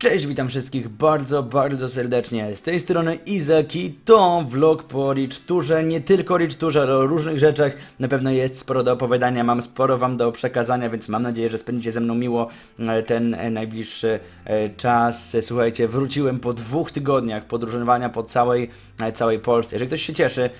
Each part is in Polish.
Cześć, witam wszystkich bardzo, bardzo serdecznie. Z tej strony Izaki, to vlog po Rich nie tylko Rich ale o różnych rzeczach. Na pewno jest sporo do opowiadania, mam sporo wam do przekazania, więc mam nadzieję, że spędzicie ze mną miło e, ten e, najbliższy e, czas. Słuchajcie, wróciłem po dwóch tygodniach podróżowania po całej, całej Polsce. Jeżeli ktoś się cieszy,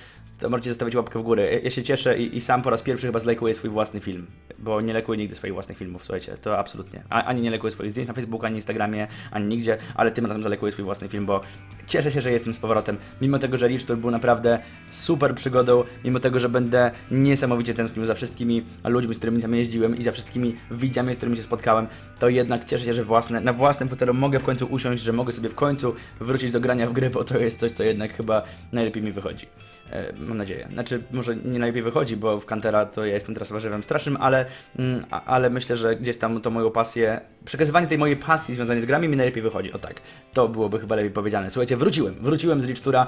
to możecie zostawić łapkę w górę. Ja- się cieszę i, i sam po raz pierwszy chyba zlajkuję swój własny film, bo nie lajkuję nigdy swoich własnych filmów, słuchajcie, to absolutnie. A, ani nie lajkuję swoich zdjęć na Facebooku, ani Instagramie, ani nigdzie, ale tym razem zalajkuję swój własny film, bo cieszę się, że jestem z powrotem. Mimo tego, że Rich był naprawdę super przygodą, mimo tego, że będę niesamowicie tęsknił za wszystkimi ludźmi, z którymi tam jeździłem i za wszystkimi widzami, z którymi się spotkałem, to jednak cieszę się, że własne, na własnym fotelu mogę w końcu usiąść, że mogę sobie w końcu wrócić do grania w gry, bo to jest coś, co jednak chyba najlepiej mi wychodzi mam nadzieję. Znaczy, może nie najlepiej wychodzi, bo w Kantera to ja jestem teraz warzywem strasznym, ale, mm, ale myślę, że gdzieś tam to moją pasję, przekazywanie tej mojej pasji związanej z grami mi najlepiej wychodzi. O tak, to byłoby chyba lepiej powiedziane. Słuchajcie, wróciłem, wróciłem z Lichtura,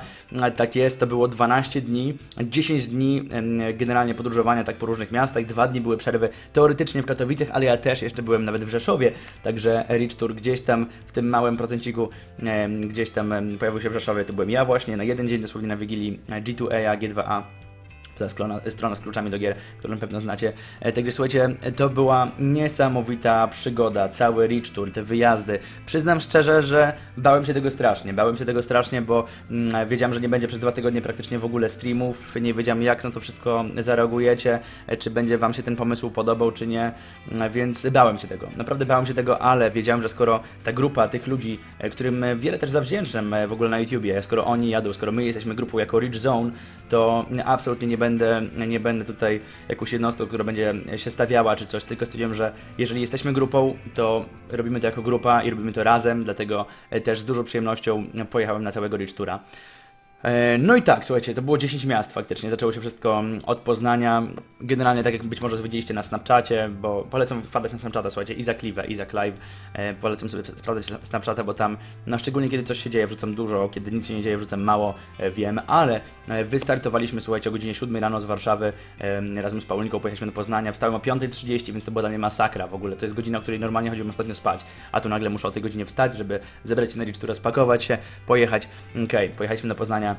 tak jest, to było 12 dni, 10 dni generalnie podróżowania tak po różnych miastach, 2 dni były przerwy teoretycznie w Katowicach, ale ja też jeszcze byłem nawet w Rzeszowie, także Lichtur gdzieś tam w tym małym procenciku, gdzieś tam pojawił się w Rzeszowie, to byłem ja właśnie, na jeden dzień dosłownie na Wigilii e, G2A, e, G2 2A ta strona, strona z kluczami do gier, którą pewno znacie. Także słuchajcie, to była niesamowita przygoda, cały Rich Tour, te wyjazdy. Przyznam szczerze, że bałem się tego strasznie, bałem się tego strasznie, bo mm, wiedziałem, że nie będzie przez dwa tygodnie praktycznie w ogóle streamów, nie wiedziałem jak na to wszystko zareagujecie, e, czy będzie Wam się ten pomysł podobał, czy nie, mm, więc bałem się tego, naprawdę bałem się tego, ale wiedziałem, że skoro ta grupa tych ludzi, e, którym wiele też zawdzięczam e, w ogóle na YouTubie, skoro oni jadą, skoro my jesteśmy grupą jako Rich Zone, to mm, absolutnie nie będę nie będę tutaj jakąś jednostką, która będzie się stawiała czy coś, tylko stwierdziłem, że jeżeli jesteśmy grupą, to robimy to jako grupa i robimy to razem, dlatego e, też z dużą przyjemnością pojechałem na całego Rich. E, No i tak, słuchajcie, to było 10 miast faktycznie. Zaczęło się wszystko mm, od Poznania. Generalnie, tak jak być może widzieliście na Snapchacie, bo polecam wpadać na Snapchata, słuchajcie, Izak Live, Izak Live. E, polecam sobie sprawdzać Snapchata, bo tam, no szczególnie kiedy coś się dzieje, wrzucam dużo, kiedy nic się nie dzieje, wrzucam mało, e, wiem, ale wystartowaliśmy, słuchajcie, o godzinie 7 rano z Warszawy, razem z Paulinką pojechaliśmy do Poznania, wstałem o 5.30, więc to była dla mnie masakra w ogóle. To jest godzina, o której normalnie chodziłem ostatnio spać, a tu nagle muszę o tej godzinie wstać, żeby zebrać na Rich spakować się, pojechać. Okej, pojechaliśmy do Poznania.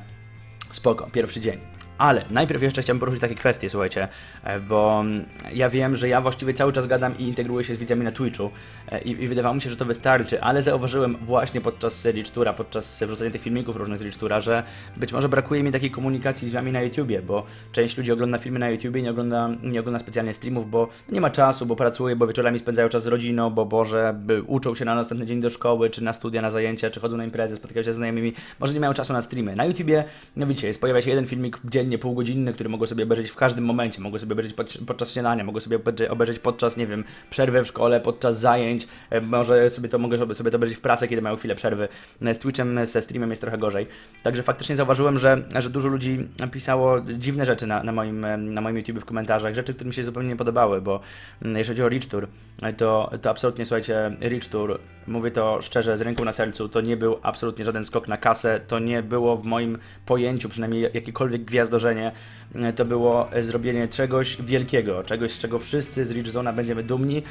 Spoko, pierwszy dzień. Ale najpierw jeszcze chciałem poruszyć takie kwestie, słuchajcie, e, bo mm, ja wiem, że ja właściwie cały czas gadam i integruję się z widzami na Twitchu e, i, i wydawało mi się, że to wystarczy, ale zauważyłem właśnie podczas Rich Toura, podczas wrzucania tych filmików różnych z Rich Toura, że być może brakuje mi takiej komunikacji z wami na YouTubie, bo część ludzi ogląda filmy na YouTubie nie ogląda, nie ogląda specjalnie streamów, bo nie ma czasu, bo pracuje, bo wieczorami spędzają czas z rodziną, bo Boże, uczą się na następny dzień do szkoły, czy na studia, na zajęcia, czy chodzą na imprezy, spotykają się ze znajomymi, może nie mają czasu na streamy. Na YouTubie, no widzicie, pojawia się jeden filmik dziennie, półgodzinny, który mogą sobie obejrzeć w każdym momencie, mogą sobie obejrzeć pod, podczas śniadania, mogą sobie obejrzeć- podczas, nie wiem, przerwy w szkole, podczas zajęć, e, może sobie to mogę sobie, to obejrzeć w pracy, kiedy mają chwilę przerwy. E, Z Twitchem, ze streamem jest trochę gorzej. Także faktycznie zauważyłem, że, że dużo ludzi pisało dziwne rzeczy na, na, moim, e, na moim YouTube w komentarzach, rzeczy, które mi się zupełnie nie podobały, bo mm, jeżeli chodzi o Rich Tour, e, to, to absolutnie, słuchajcie, Rich Tour, mówię to szczerze, z ręką na sercu, to nie był absolutnie żaden skok na kasę, to nie było w moim pojęciu, przynajmniej jakiekolwiek gwiazdorzenie, e, to było e, zrobienie czegoś wielkiego, czegoś, z czego wszyscy z Rich Zona będziemy dumni,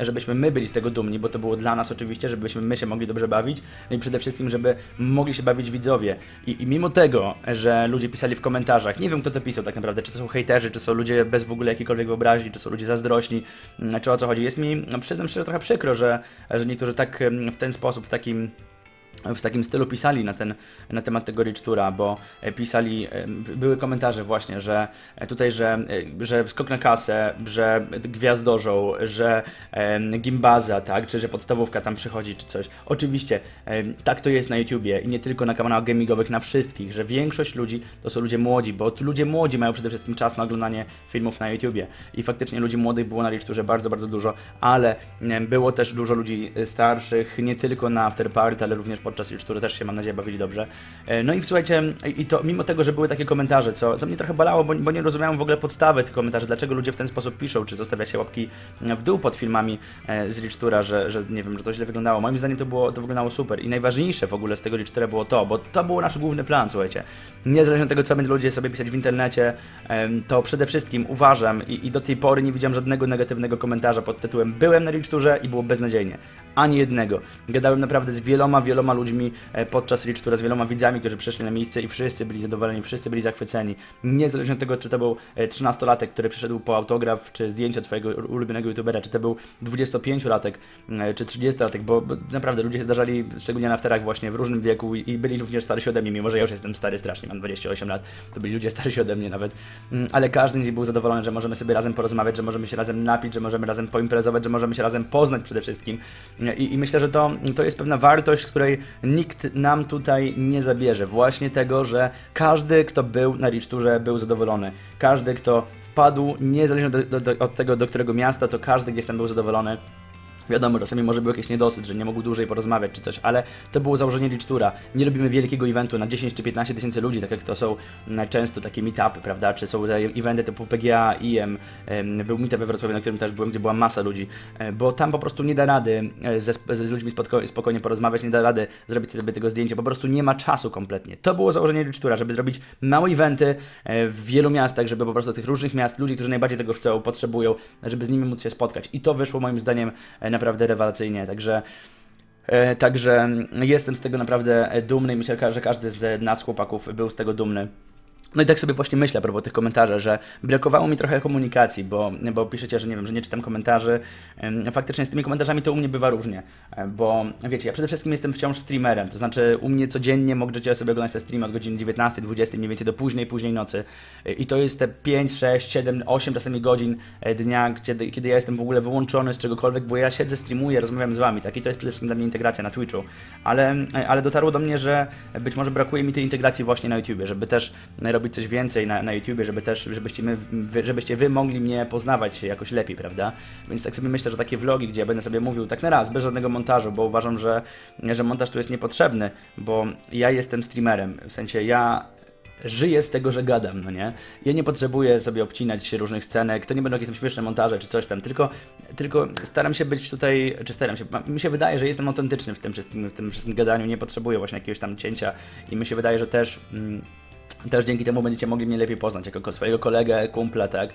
żebyśmy my byli z tego dumni, bo to było dla nas oczywiście, żebyśmy my się mogli dobrze bawić, no i przede wszystkim, żeby mogli się bawić widzowie. I, I mimo tego, że ludzie pisali w komentarzach, nie wiem kto to pisał tak naprawdę, czy to są hejterzy, czy są ludzie bez w ogóle jakiejkolwiek wyobraźni, czy są ludzie zazdrośni, mm, czy o co chodzi. Jest mi, no, przyznam szczerze, trochę przykro, że, że niektórzy tak w ten sposób, w takim w takim stylu pisali na, ten, na temat tego Rich bo e, pisali, e, były komentarze właśnie, że e, tutaj, że, że skok na kasę, że gwiazdorzą, że gimbaza, tak, czy że podstawówka tam przychodzi, czy coś. Oczywiście, tak to jest na YouTubie i nie tylko na kanałach gamingowych, na wszystkich, że większość ludzi to są ludzie młodzi, bo ludzie młodzi mają przede wszystkim czas na oglądanie filmów na YouTubie i faktycznie ludzi młodych było na Rich bardzo, bardzo dużo, ale było też dużo ludzi starszych, nie tylko na Afterparty, ale również po podczas Licztury też się, mam nadzieję, bawili dobrze. E, No i słuchajcie, i to mimo tego, że były takie komentarze, co, mnie trochę bolało, bo, bo nie rozumiałem w ogóle podstawy tych komentarzy, dlaczego ludzie w ten sposób piszą, czy zostawia się łapki w dół pod filmami e, z Licztura, że, że nie wiem, że to źle wyglądało. Moim zdaniem to było, to wyglądało super i najważniejsze w ogóle z tego Licztura było to, bo to był nasz główny plan, słuchajcie. Niezależnie od tego, co będą ludzie sobie pisać w internecie, to przede wszystkim uważam i, i do tej pory nie widziałem żadnego negatywnego komentarza pod tytułem byłem na Liczturze i było beznadziejnie. Ani jednego. Gadałem naprawdę z wieloma, wieloma ludźmi e, podczas Licztura, z wieloma widzami, którzy przyszli na miejsce i wszyscy byli zadowoleni, wszyscy byli zachwyceni. Niezależnie od tego, czy to był e, 13-latek, który przyszedł po autograf, czy zdjęcie twojego ulubionego youtubera, czy to był 25-latek, e, czy 30-latek, bo, naprawdę ludzie się zdarzali, szczególnie na afterach właśnie w różnym wieku i, i byli również starsi ode mnie, mimo że ja już jestem stary strasznie, mam 28 lat, to byli ludzie starsi ode mnie nawet, Mm, ale każdy z nich był zadowolony, że możemy sobie razem porozmawiać, że możemy się razem napić, że możemy razem poimprezować, że możemy się razem poznać przede wszystkim i, i myślę, że to, to jest pewna wartość, której nikt nam tutaj nie zabierze, właśnie tego, że każdy, kto był na Liczturze, był zadowolony, każdy, kto wpadł, niezależnie do, do, do, od tego, do którego miasta, to każdy gdzieś tam był zadowolony. Wiadomo, czasami może był jakiś niedosyt, że nie mógł dłużej porozmawiać czy coś, ale to było założenie licztura. Nie robimy wielkiego eventu na 10 czy 15 tysięcy ludzi, tak jak to są mm, często takie meetupy, prawda? Czy są eventy typu PGA, IM, był meetup we Wrocławiu, na którym też byłem, gdzie była masa ludzi, e, bo tam po prostu nie da rady e, ze, z ludźmi spoko, spokojnie porozmawiać, nie da rady zrobić sobie tego zdjęcia, po prostu nie ma czasu kompletnie. To było założenie licztura, żeby zrobić małe eventy e, w wielu miastach, żeby po prostu tych różnych miast, ludzi, którzy najbardziej tego chcą, potrzebują, żeby z nimi móc się spotkać. I to wyszło moim zdaniem e, naprawdę rewelacyjnie, także e, Także jestem z tego naprawdę dumny i myślę, że każdy z nas chłopaków był z tego dumny. No i tak sobie właśnie myślę a propos tych komentarzy, że brakowało mi trochę komunikacji, bo, bo piszecie, że nie wiem, że nie czytam komentarzy. Faktycznie z tymi komentarzami to u mnie bywa różnie, e, bo wiecie, ja przede wszystkim jestem wciąż streamerem, to znaczy u mnie codziennie możecie sobie oglądać te streamy od godziny 19, 20, mniej więcej do późnej, późnej nocy. E, i to jest te 5, 6, 7, 8 czasami godzin e, dnia, kiedy, kiedy ja jestem w ogóle wyłączony z czegokolwiek, bo ja siedzę, streamuję, rozmawiam z wami, tak i to jest przede wszystkim dla mnie integracja na Twitchu, ale, ale dotarło do mnie, że być może brakuje mi tej integracji właśnie na YouTubie, żeby też robić coś więcej na, na YouTubie, żeby też, żebyście, my, żebyście wy mogli mnie poznawać jakoś lepiej, prawda? Więc tak sobie myślę, że takie vlogi, gdzie ja będę sobie mówił tak na raz, bez żadnego montażu, bo uważam, że, że montaż tu jest niepotrzebny, bo ja jestem streamerem, w sensie ja żyję z tego, że gadam, no nie? Ja nie potrzebuję sobie obcinać różnych scenek, to nie będą jakieś tam śmieszne montaże czy coś tam, tylko, tylko staram się być tutaj, czy staram się, mi się wydaje, że jestem autentyczny w tym wszystkim, w tym wszystkim gadaniu, nie potrzebuję właśnie jakiegoś tam cięcia i mi się wydaje, że też... Mm, też dzięki temu będziecie mogli mnie lepiej poznać jako ko- swojego kolegę, kumpla, tak?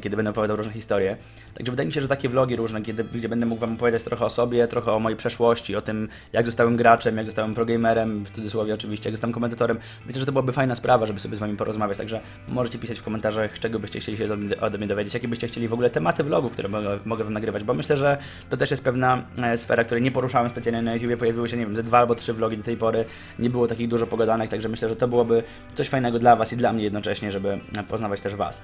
Kiedy będę opowiadał różne historie. Także wydaje mi się, że takie vlogi różne, kiedy, gdzie będę mógł wam opowiadać trochę o sobie, trochę o mojej przeszłości, o tym, jak zostałem graczem, jak zostałem progamerem, w cudzysłowie oczywiście, jak zostałem komentatorem. Myślę, że to byłaby fajna sprawa, żeby sobie z wami porozmawiać. Także możecie pisać w komentarzach, czego byście chcieli się ode mnie, dowiedzieć, jakie byście chcieli w ogóle tematy vlogów, które mogę, mogę wam nagrywać, bo myślę, że to też jest pewna e, sfera, której nie poruszałem specjalnie na YouTubie. Pojawiły się, nie wiem, ze dwa albo trzy vlogi do tej pory. Nie było takich dużo pogadanek, także myślę, że to byłoby coś fajnego dla was i dla mnie jednocześnie, żeby poznawać też was.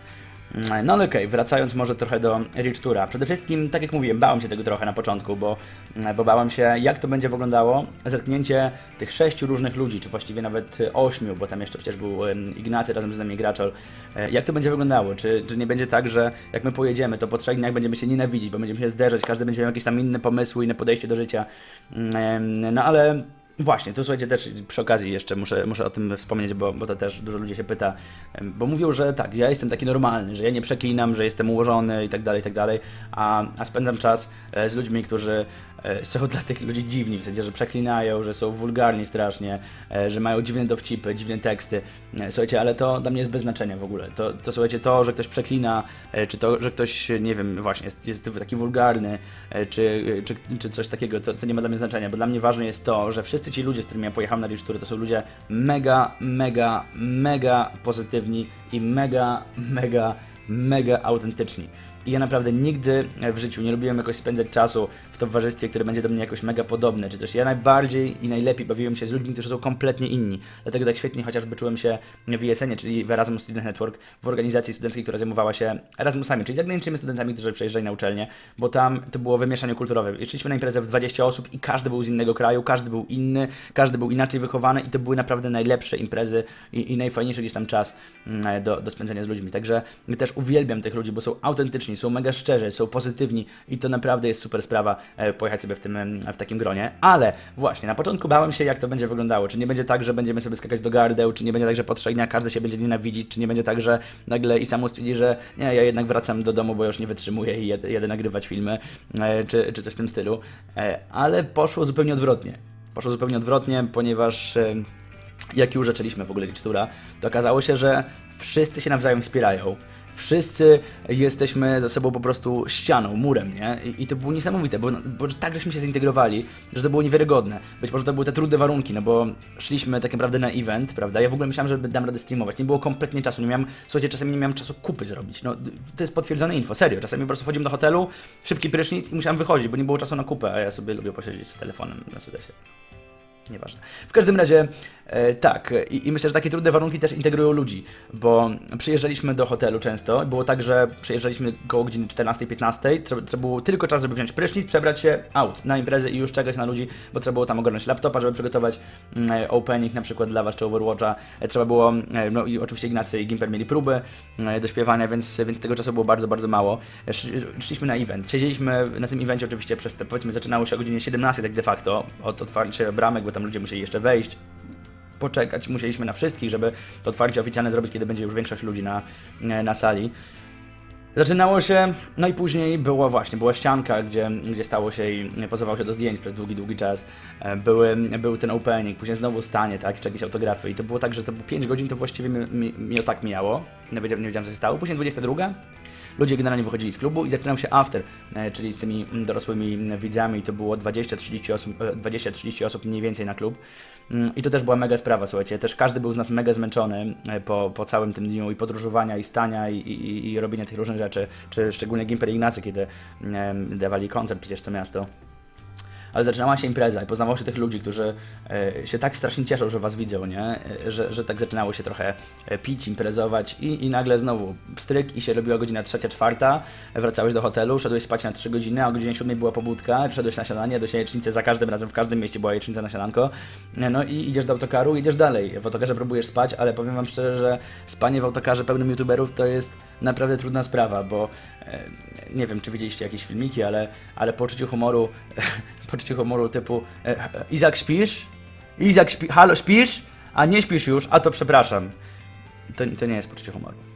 No ale okej, wracając może trochę do Rich Toura. Przede wszystkim, tak jak mówiłem, bałem się tego trochę na początku, bo, bo bałem się, jak to będzie wyglądało zetknięcie tych sześciu różnych ludzi, czy właściwie nawet ośmiu, bo tam jeszcze przecież był Ignacy razem z nami Graczol. E, Jak to będzie wyglądało? Czy, czy nie będzie tak, że jak my pojedziemy, to po trzech dniach będziemy się nienawidzić, bo będziemy się zderzać, każdy będzie miał jakieś tam inne pomysły, inne podejście do życia. Mm, No ale Właśnie, tu słuchajcie, też przy okazji jeszcze muszę, muszę o tym wspomnieć, bo, bo to też dużo ludzi się pyta, bo mówią, że tak, ja jestem taki normalny, że ja nie przeklinam, że jestem ułożony i tak dalej, i tak dalej, a, a spędzam czas e, z ludźmi, którzy są dla tych ludzi dziwni, w sensie, że przeklinają, że są wulgarni strasznie, e, że mają dziwne dowcipy, dziwne teksty. E, Słuchajcie, ale to dla mnie jest bez znaczenia w ogóle. To, to słuchajcie, to, że ktoś przeklina, e, czy to, że ktoś, nie wiem, właśnie jest, jest taki wulgarny, e, czy, czy, czy coś takiego, to, to nie ma dla mnie znaczenia, bo dla mnie ważne jest to, że wszyscy ci ludzie, z którymi ja pojechałem na Rich Tour, to są ludzie mega, mega, mega pozytywni i mega, mega, mega autentyczni. I ja naprawdę nigdy w życiu nie lubiłem jakoś spędzać czasu w towarzystwie, które będzie do mnie jakoś mega podobne, czy coś. Ja najbardziej i najlepiej bawiłem się z ludźmi, którzy są kompletnie inni. Dlatego tak świetnie chociażby czułem się w ISN-ie, czyli w Erasmus Student Network, w organizacji studenckiej, która zajmowała się Erasmusami, czyli zagranicznymi studentami, którzy przyjeżdżali na uczelnię, bo tam to było wymieszanie kulturowe. Szliśmy na imprezę w 20 osób i każdy był z innego kraju, każdy był inny, każdy był inaczej wychowany i to były naprawdę najlepsze imprezy i, i najfajniejszy gdzieś tam czas mm, do, do spędzenia z ludźmi. Także też uwielbiam tych ludzi, bo są autentyczni, są mega szczerzy, są pozytywni i to naprawdę jest super sprawa e, pojechać sobie w, tym, w takim gronie. Ale właśnie, na początku bałem się, jak to będzie wyglądało. Czy nie będzie tak, że będziemy sobie skakać do gardeł, czy nie będzie tak, że po trzech każdy się będzie nienawidzić, czy nie będzie tak, że nagle i samo stwierdzi, że nie, ja jednak wracam do domu, bo już nie wytrzymuję i jed- jedę nagrywać filmy, e, czy, czy coś w tym stylu. E, ale poszło zupełnie odwrotnie. Poszło zupełnie odwrotnie, ponieważ jak już zaczęliśmy w ogóle licztura, to okazało się, że wszyscy się nawzajem wspierają. Wszyscy jesteśmy ze sobą po prostu ścianą, murem, nie? I, i to było niesamowite, bo, bo tak żeśmy się zintegrowali, że to było niewiarygodne. Być może to były te trudne warunki, no bo szliśmy tak naprawdę na event, prawda? Ja w ogóle myślałem, że dam radę streamować. Nie było kompletnie czasu, nie miałem, słuchajcie, czasami nie miałem czasu kupy zrobić. No, to jest potwierdzone info, serio. Czasami po prostu wchodziłem do hotelu, szybki prysznic i musiałem wychodzić, bo nie było czasu na kupę, a ja sobie lubię posiedzieć z telefonem na sedesie. Nieważne. W każdym razie e, tak, I, i myślę, że takie trudne warunki też integrują ludzi, bo przyjeżdżaliśmy do hotelu często. Było tak, że przyjeżdżaliśmy koło godziny 14-15. Trzeba, trzeba było tylko czas, żeby wziąć prysznic, przebrać się out na imprezę i już czekać na ludzi, bo trzeba było tam ogarnąć laptopa, żeby przygotować mm, e, opening na przykład dla Was czy Overwatcha. E, Trzeba było, e, no i oczywiście Ignacy i Gimper mieli próby e, do śpiewania, więc, więc tego czasu było bardzo, bardzo mało. E, sz- Szliśmy na event. Siedzieliśmy na tym evencie oczywiście przez te, powiedzmy, zaczynało się o godzinie 17 tak de facto, od otwarcia bramek, bo tam ludzie musieli jeszcze wejść, poczekać, musieliśmy na wszystkich, żeby to otwarcie oficjalne zrobić, kiedy będzie już większość ludzi na, na sali. Zaczynało się, no i później było właśnie, była ścianka, gdzie, gdzie stało się i pozowało się do zdjęć przez długi, długi czas. E, Były, był ten opening, później znowu stanie, tak, czy jakieś autografy i to było tak, że to było 5 godzin, to właściwie mi, mi, mi tak mijało, nie wiedziałem, nie wiedziałem co się stało. Później 22, ludzie generalnie wychodzili z klubu i zaczynał się after, e, czyli z tymi mm, dorosłymi mm, widzami, to było 20-30 osób, e, 20-30 osób mniej więcej na klub. Mm, I to też była mega sprawa, słuchajcie, też każdy był z nas mega zmęczony e, po, po całym tym dniu i podróżowania, i stania, i, i, i robienia tych różnych rzeczy, czy szczególnie Gimper i Ignacy, kiedy dawali koncert przecież co miasto. Ale zaczynała się impreza i poznawało się tych ludzi, którzy e, się tak strasznie cieszą, że was widzą, nie? E, że, że tak zaczynało się trochę e, pić, imprezować i, i nagle znowu stryk i się robiła godzina trzecia, czwarta, wracałeś do hotelu, szedłeś spać na 3 godziny, a o godzinie 7 była pobudka, szedłeś na śniadanie, do jajecznicy za każdym razem, w każdym mieście była jajecznica na śniadanko, no i idziesz do autokaru, idziesz dalej. W autokarze próbujesz spać, ale powiem wam szczerze, że spanie w autokarze pełnym youtuberów to jest naprawdę trudna sprawa, bo e, nie wiem, czy widzieliście jakieś filmiki, ale, ale poczucie humoru, poczucie humoru typu e, Izak śpisz? Izak śpi, halo śpisz? A nie śpisz już, a to przepraszam. To, to nie jest poczucie humoru.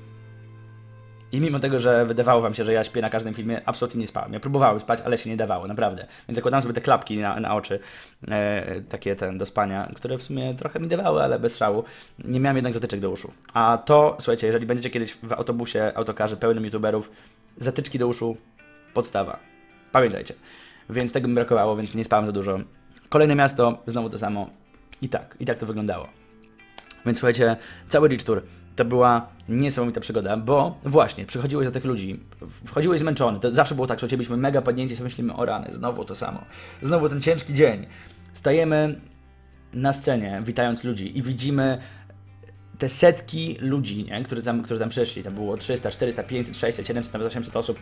I mimo tego, że wydawało wam się, że ja śpię na każdym filmie, absolutnie nie spałem. Ja próbowałem spać, ale się nie dawało, naprawdę. Więc zakładałem sobie te klapki na, na oczy, e, takie ten do spania, które w sumie trochę mi dawały, ale bez szału. Nie miałem jednak zatyczek do uszu. A to, słuchajcie, jeżeli będziecie kiedyś w autobusie, autokarze pełnym youtuberów, zatyczki do uszu, podstawa. Pamiętajcie. Więc tego mi brakowało, więc nie spałem za dużo. Kolejne miasto, znowu to samo. I tak, i tak to wyglądało. Więc słuchajcie, cały Rich Tour to była niesamowita przygoda, bo właśnie, przychodziłeś do tych ludzi, wchodziłeś zmęczony, to zawsze było tak, słuchajcie, byliśmy mega padnięci, sobie myślimy, o rany, znowu to samo, znowu ten ciężki dzień. Stajemy na scenie, witając ludzi i widzimy te setki ludzi, nie? Którzy, tam, którzy tam przyszli, tam było 300, 400, 500, 600, 700, nawet 800 osób,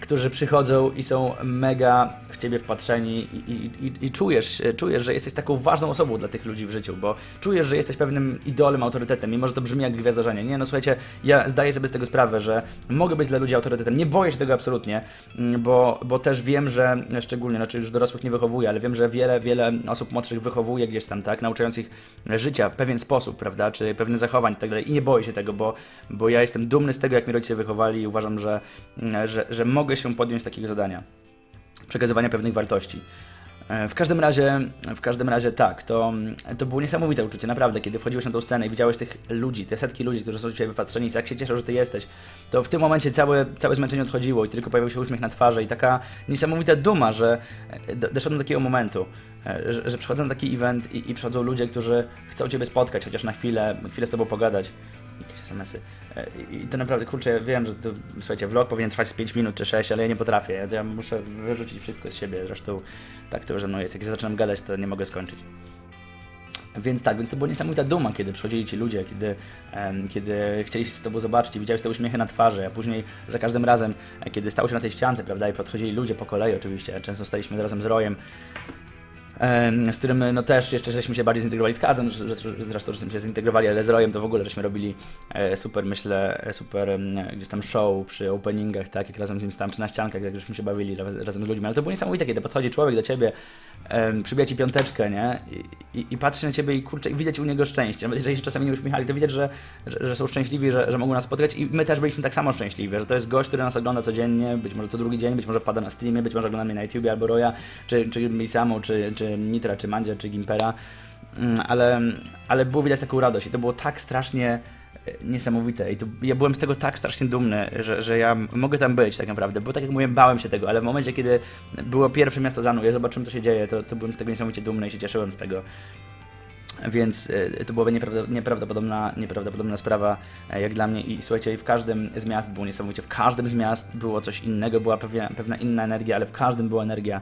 którzy przychodzą i są mega w ciebie wpatrzeni i, i, i, czujesz, czujesz, że jesteś taką ważną osobą dla tych ludzi w życiu, bo czujesz, że jesteś pewnym idolem, autorytetem, mimo że to brzmi jak gwiazdorzenie. Nie, no słuchajcie, ja zdaję sobie z tego sprawę, że mogę być dla ludzi autorytetem, nie boję się tego absolutnie, mm, bo, bo też wiem, że szczególnie, znaczy już dorosłych nie wychowuję, ale wiem, że wiele, wiele osób młodszych wychowuje gdzieś tam, tak, nauczając ich życia w pewien sposób, prawda, czy pewne zachowań i tak dalej i nie boję się tego, bo, bo ja jestem dumny z tego, jak mi rodzice wychowali i uważam, że, mm, że, że mogę się podjąć takiego zadania przekazywania pewnych wartości. E, W każdym razie, w każdym razie tak, to, to było niesamowite uczucie, naprawdę, kiedy wchodziłeś na tą scenę i widziałeś tych ludzi, te setki ludzi, którzy są dzisiaj wypatrzeni i tak się cieszą, że ty jesteś, to w tym momencie całe, całe zmęczenie odchodziło i tylko pojawił się uśmiech na twarzy i taka niesamowita duma, że e, do- doszedłem do takiego momentu, e, że, że przychodzę na taki event i, i przychodzą ludzie, którzy chcą ciebie spotkać, chociaż na chwilę, chwilę z tobą pogadać. SMS-y. E, I to naprawdę, kurczę, wiem, że to, słuchajcie, vlog powinien trwać z 5 minut czy 6, ale ja nie potrafię. Ja, ja muszę wyrzucić wszystko z siebie. Zresztą tak to już ze mną jest. Jak ja zaczynam gadać, to nie mogę skończyć. Więc tak, więc to była niesamowita duma, kiedy przychodzili ci ludzie, kiedy, em, kiedy chcieli się z tobą zobaczyć widziałeś te uśmiechy na twarzy, a później za każdym razem, e, kiedy stał się na tej ściance, prawda, i podchodzili ludzie po kolei oczywiście, często staliśmy razem z Rojem, em, z którym no też jeszcze żeśmy się bardziej zintegrowali z Kadem, zresztą żeśmy się zintegrowali, ale z Rojem to w ogóle żeśmy robili e, super, myślę, e, super gdzieś tam show przy openingach, tak, jak razem z nim stałem, czy na ściankach, jak żeśmy się bawili raz- razem z ludźmi, ale to było niesamowite, kiedy podchodzi człowiek do ciebie, przybija ci piąteczkę, nie, I, i, i patrzy na ciebie i kurczę, i widać u niego szczęście, nawet jeżeli się czasami nie uśmiechali, to widać, że, że, że są szczęśliwi, że, że mogą nas spotkać i my też byliśmy tak samo szczęśliwi, że to jest gość, który nas ogląda codziennie, być może co drugi dzień, być może wpada na streamie, być może ogląda mnie na YouTubie albo Roya, czy, czy Misamu, czy, czy Nitra, czy Mandzia, czy Gimpera, Mm, ale, ale było widać taką radość i to było tak strasznie e, niesamowite i to, ja byłem z tego tak strasznie dumny, że, że ja mogę tam być tak naprawdę, bo tak jak mówiłem, bałem się tego, ale w momencie, kiedy było pierwsze miasto Zanu, ja zobaczyłem, co się dzieje, to, to byłem z tego niesamowicie dumny i się cieszyłem z tego. Więc e, to była nieprawda, nieprawdopodobna, nieprawdopodobna sprawa e, jak dla mnie i słuchajcie, w każdym z miast było niesamowicie, w każdym z miast było coś innego, była pewna, pewna inna energia, ale w każdym była energia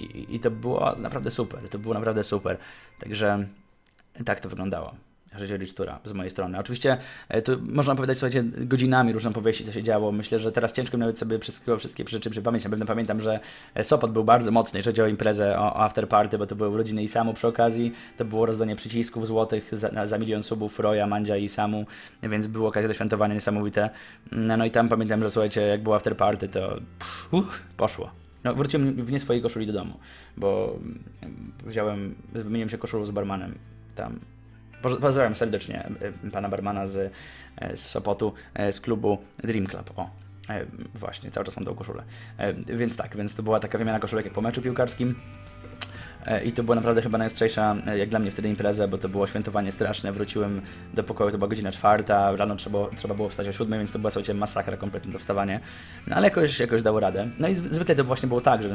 i, i to było naprawdę super, to było naprawdę super. Także tak to wyglądało. O Licztura z mojej strony. Oczywiście e, to można opowiadać, słuchajcie, godzinami różne powieści, co się działo. Myślę, że teraz ciężko mi nawet sobie wszystkiego, wszystkie rzeczy przypomnieć. Na pewno pamiętam, że e, Sopot był bardzo mocny, jeżeli chodzi o imprezę, o, o after party, bo to były i samu przy okazji. To było rozdanie przycisków złotych za, za milion subów Roya, Mandzia i samu, więc było okazja do świętowania niesamowite. No, no i tam pamiętam, że słuchajcie, jak było after party, to uch, poszło. No, wróciłem w nie swojej koszuli do domu, bo mm, wziąłem, wymieniłem się koszulą z barmanem tam. Poz- Pozdrawiam serdecznie e, pana barmana z, e, z Sopotu, e, z klubu Dream Club. O, właśnie, cały czas mam tą koszulę. Więc tak, więc to była taka wymiana koszulek po meczu piłkarskim. E, I to była naprawdę chyba najostrzejsza, e, jak dla mnie wtedy impreza, bo to było świętowanie straszne. Wróciłem do pokoju, to była godzina czwarta, rano trzeba, trzeba było wstać o siódmej, więc to była słuchajcie masakra kompletnie to wstawanie. No ale jakoś, jakoś dało radę. No i zw- zwykle to właśnie było tak, że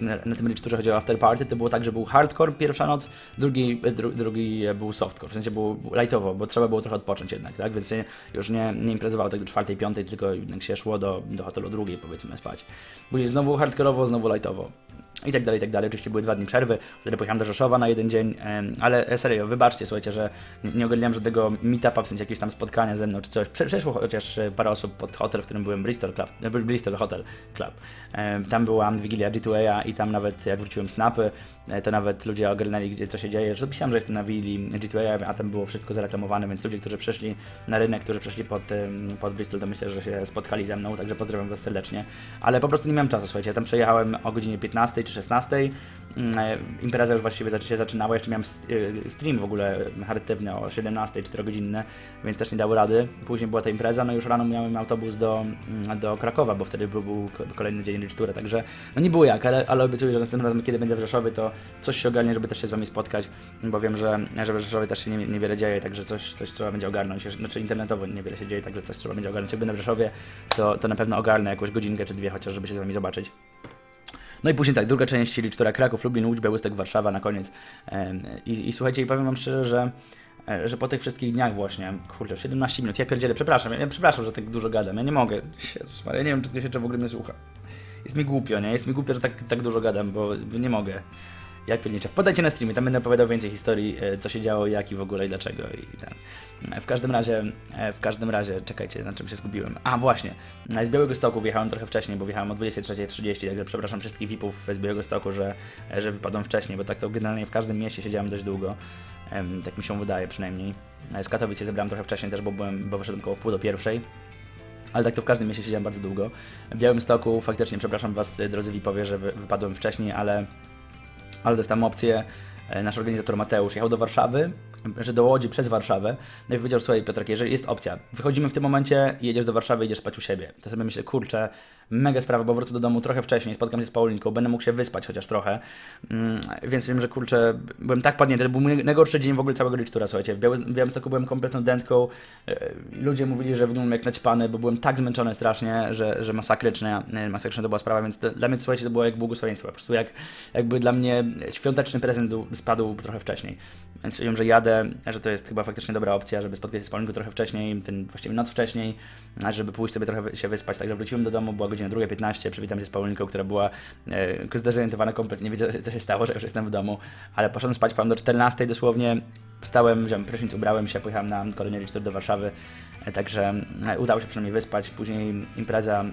na na, tym liczbie, chodzi o after party, to było tak, że był hardcore pierwsza noc, drugi, e, dru, drugi był softcore, w sensie był lightowo, bo trzeba było trochę odpocząć jednak, tak? Więc już nie, nie imprezowało tak do czwartej, piątej, tylko jednak się szło do, do hotelu drugiej, powiedzmy, spać. Później znowu hardkorowo, znowu lightowo i tak dalej, i tak dalej. Oczywiście były dwa dni przerwy, wtedy pojechałem do Rzeszowa na jeden dzień, ale e, serio, wybaczcie, słuchajcie, że nie- ogarniałem żadnego meetupa, w sensie jakieś tam spotkania ze mną czy coś. Prze- Przeszło chociaż e, parę osób pod hotel, w którym byłem, Bristol Club, e, Bristol Hotel Club. Tam była Wigilia G2A i tam nawet jak wróciłem snapy, to nawet ludzie ogarnęli, gdzie co się dzieje, że pisałem, że jestem na Wigilii G2A, a tam było wszystko zareklamowane, więc ludzie, którzy przeszli na rynek, którzy przeszli pod, pod Bristol, to myślę, że się spotkali ze mną, także pozdrawiam Was serdecznie. Ale po prostu nie miałem czasu, słuchajcie, tam przejechałem o godzinie 15 czy 16, Mm, e, Impreza już właściwie się zaczynała, jeszcze miałem e, stream w ogóle charytatywny o 17, 4-godzinny, więc też nie dało rady. Później była ta impreza, no już rano miałem autobus do, mm, do Krakowa, bo wtedy był, był ko- kolejny dzień licztury, także no nie było jak, ale, ale obiecuję, że następnym razem, kiedy będę w Rzeszowie, to coś się ogarnie, żeby też się z Wami spotkać, bo wiem, że, że w Rzeszowie też się nie, niewiele dzieje, także coś, coś trzeba będzie ogarnąć, znaczy internetowo niewiele się dzieje, także coś trzeba będzie ogarnąć. Jak będę w Rzeszowie, to, to na pewno ogarnę jakąś godzinkę czy dwie chociaż, żeby się z Wami zobaczyć. No i później tak, druga część, czyli czwora Kraków, Lublin, Łódź, Białystok, Warszawa na koniec. I, i słuchajcie, i powiem wam szczerze, że, e, że po tych wszystkich dniach właśnie, kurde, 17 minut, ja pierdzielę, przepraszam, ja, ja przepraszam, że tak dużo gadam, ja nie mogę, Jezus Maria, nie wiem, czy ktoś jeszcze w ogóle mnie słucha. Jest mi głupio, nie? Jest mi głupio, że tak, tak dużo gadam, bo nie mogę. Jak pierniczę. Wpadajcie na streamie, tam będę opowiadał więcej historii, e, co się działo, jak i w ogóle i dlaczego i ten. E, W każdym razie, e, w każdym razie, czekajcie, na czym się zgubiłem. A właśnie, z Białego Stoku wjechałem trochę wcześniej, bo wjechałem o 23.30, także przepraszam wszystkich VIP-ów z Białego Stoku, że, że wypadłem wcześniej, bo tak to generalnie w każdym mieście siedziałem dość długo. Tak mi się wydaje przynajmniej. Z Katowic się zebrałem trochę wcześniej też, bo, byłem, bo wyszedłem koło pół do pierwszej. Ale tak to w każdym mieście siedziałem bardzo długo. W Białym Stoku faktycznie, przepraszam Was, drodzy VIP-owie, że wy, wypadłem wcześniej, ale ale dostałem opcję, e, nasz organizator Mateusz jechał do Warszawy, że do Łodzi przez Warszawę, no i powiedział, słuchaj Piotrek, jeżeli jest opcja, wychodzimy w tym momencie, jedziesz do Warszawy, idziesz spać u siebie. To sobie myślę, kurczę, mega sprawa, bo wrócę do domu trochę wcześniej, spotkam się z Paulinką, będę mógł się wyspać chociaż trochę, mm, więc wiem, że kurczę, byłem tak padnięty, to był mój najgorszy dzień w ogóle całego licztura, słuchajcie, w, w Białymstoku byłem kompletną dętką, e, ludzie mówili, że wyglądam jak naćpany, bo byłem tak zmęczony strasznie, że, że masakryczne, e, masakryczna to była sprawa, więc to, dla mnie, słuchajcie, to było jak błogosławieństwo, po prostu jak, jakby dla mnie świąteczny prezent spadł trochę wcześniej, więc wiem, że jadę, że to jest chyba faktycznie dobra opcja, żeby spotkać się z Paulinką trochę wcześniej, ten właściwie noc wcześniej, żeby pójść sobie trochę się wyspać, także wróciłem do domu, była godzina 2.15, przywitam się z Paulinką, która była e, zdezorientowana kompletnie, nie wiedziała co się stało, że już jestem w domu, ale poszedłem spać, pamiętam do 14 dosłownie, wstałem, wziąłem prysznic, ubrałem się, pojechałem na kolejny liczbę do Warszawy, e, także e, udało się przynajmniej wyspać, później impreza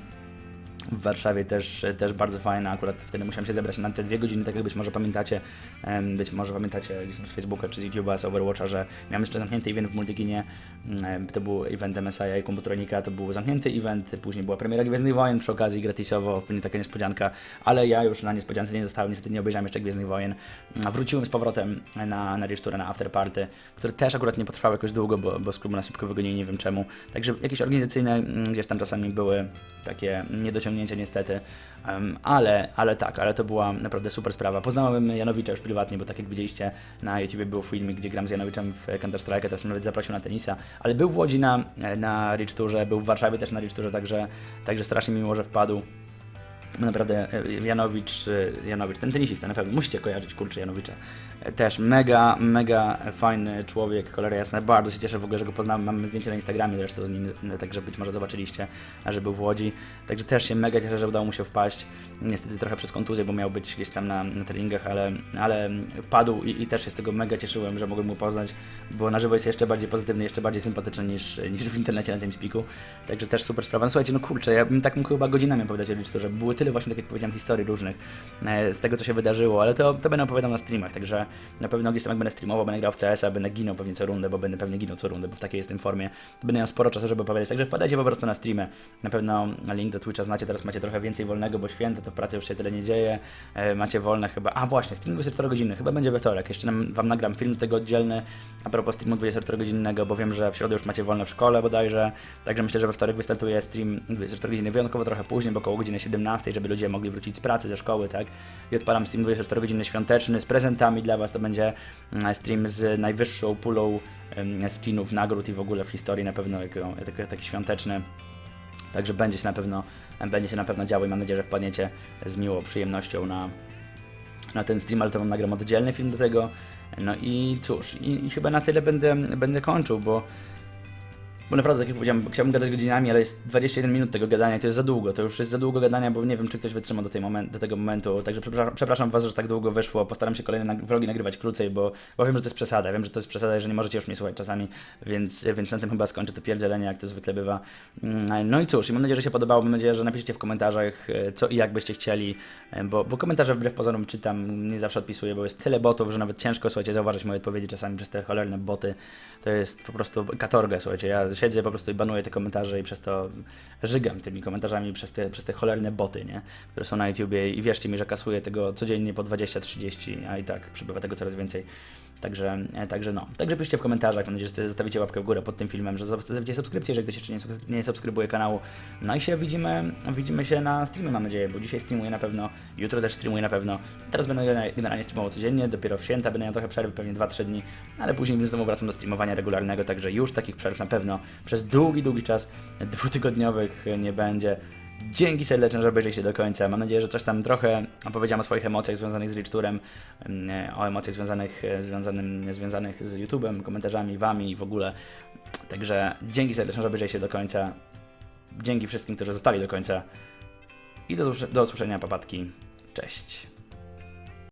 w Warszawie też, też bardzo fajna, akurat wtedy musiałem się zebrać na te dwie godziny, tak jak być może pamiętacie, być może pamiętacie z Facebooka czy z YouTube'a, z Overwatcha, że miałem jeszcze zamknięty event w Multikinie, to był event MSI i Komputronika, to był zamknięty event, później była premiera Gwiezdnych Wojen przy okazji gratisowo, pewnie taka niespodzianka, ale ja już na niespodziance nie zostałem, niestety nie obejrzałem jeszcze Gwiezdnych Wojen. Wróciłem z powrotem na, na Rage na afterparty, które też akurat nie potrwały jakoś długo, bo, bo z klubu nas szybko wygonili, nie wiem czemu. Także jakieś organizacyjne mm, gdzieś tam czasami były takie niedociągnięcia niestety, ale, ale tak, ale to była naprawdę super sprawa. Poznałem Janowicza już prywatnie, bo tak jak widzieliście na YouTube był filmik, gdzie gram z Janowiczem w Counter Strike, teraz mnie nawet zaprosił na tenisa, ale był w Łodzi na, na Rich Tourze, był w Warszawie też na Rich Tourze, także, także strasznie mi miło, że wpadł. Naprawdę e, Janowicz, e, Janowicz, ten tenisista na pewno, musicie kojarzyć, kurczę Janowicza. E, Też mega, mega fajny człowiek, cholera jasna, bardzo się cieszę w ogóle, że go poznałem, mamy zdjęcie na Instagramie zresztą z nim, także być może zobaczyliście, że był w Łodzi. Także też się mega cieszę, że udało mu się wpaść, niestety trochę przez kontuzję, bo miał być gdzieś tam na, na treningach, ale, ale wpadł i, i też się z tego mega cieszyłem, że mogłem mu poznać, bo na żywo jest jeszcze bardziej pozytywny, jeszcze bardziej sympatyczny niż, niż w internecie na tym spiku. Także też super sprawa. No słuchajcie, no kurczę, ja bym tak mógł chyba godzinami opowiadać o Licztorze, że były tyle właśnie, tak jak powiedziałem, historii różnych e, z tego, co się wydarzyło, ale to, to będę opowiadał na streamach, także na pewno gdzieś tam jak będę streamował, będę grał w CS-a, będę ginął pewnie co rundę, bo będę pewnie ginął co rundę, bo w takiej jestem formie, to będę miał sporo czasu, żeby opowiadać, także wpadajcie po prostu na streamy. Na pewno link do Twitcha znacie, teraz macie trochę więcej wolnego, bo święto, to w pracy już się tyle nie dzieje, e, macie wolne chyba, a właśnie, stream 24 godziny, chyba będzie we wtorek, jeszcze wam nagram film tego oddzielny, a propos streamu 24 godzinnego, bo wiem, że w środę już macie wolne w szkole bodajże, także myślę, że we wtorek wystartuje stream 24 godziny, wyjątkowo trochę później, bo około godziny 17, żeby ludzie mogli wrócić z pracy, ze szkoły, tak, i odpalam stream 24 godziny świąteczny z prezentami dla was, to będzie mm, stream z najwyższą pulą skinów, nagród i w ogóle w historii na pewno taki, taki świąteczny. Także będzie się na pewno, będzie się na pewno działo i mam nadzieję, że wpadniecie z miłą przyjemnością na, na ten stream, ale to wam nagram oddzielny film do tego. No i cóż, i, i chyba na tyle będę, będę kończył, bo bo naprawdę, tak jak powiedziałem, chciałbym gadać godzinami, ale jest 21 minut tego gadania i to jest za długo. To już jest za długo gadania, bo nie wiem, czy ktoś wytrzyma do, tej do tego momentu. Także przepraszam, Was, że tak długo wyszło. Postaram się kolejne vlogi nagrywać krócej, bo, bo wiem, że to jest przesada. Wiem, że to jest przesada, że nie możecie już mnie słuchać czasami, więc, więc na tym chyba skończę to pierdzielenie, jak to zwykle bywa. Mm, No i cóż, i mam nadzieję, że się podobało. Mam nadzieję, że napiszecie w komentarzach, e, co i jak byście chcieli, e, bo, bo komentarze wbrew pozorom czytam, nie zawsze odpisuję, bo jest tyle botów, że nawet ciężko, słuchajcie, zauważyć moje odpowiedzi czasami przez te cholerne boty. To jest po prostu katorga, słuchajcie. Ja siedzę po prostu i banuję te komentarze i przez to żygam tymi komentarzami przez te, przez te cholerne boty, nie? które są na YouTubie i wierzcie mi, że kasuję tego codziennie po 20-30, a i tak przybywa tego coraz więcej. Także, e, także no. Także piszcie w komentarzach, mam nadzieję, że zostawicie łapkę w górę pod tym filmem, że zostawicie subskrypcję, jeżeli ktoś jeszcze nie, nie subskrybuje kanału. No i się widzimy, widzimy się na streamie, mam nadzieję, bo dzisiaj streamuję na pewno, jutro też streamuję na pewno. Teraz będę gener- generalnie streamował codziennie, dopiero w święta będę miał trochę przerwy, pewnie 2-3 dni, ale później znowu wracam do streamowania regularnego, także już takich przerw na pewno przez długi, długi czas dwutygodniowych nie będzie. Dzięki serdeczne, że obejrzeliście do końca. Mam nadzieję, że coś tam trochę opowiedziałem o swoich emocjach związanych z Rich Tourem, mm, o emocjach związanych, e, związanym, związanych z YouTubem, komentarzami, wami i w ogóle. Także dzięki serdeczne, że obejrzeliście do końca. Dzięki wszystkim, którzy zostali do końca. I do, do usłyszenia, papatki. Cześć.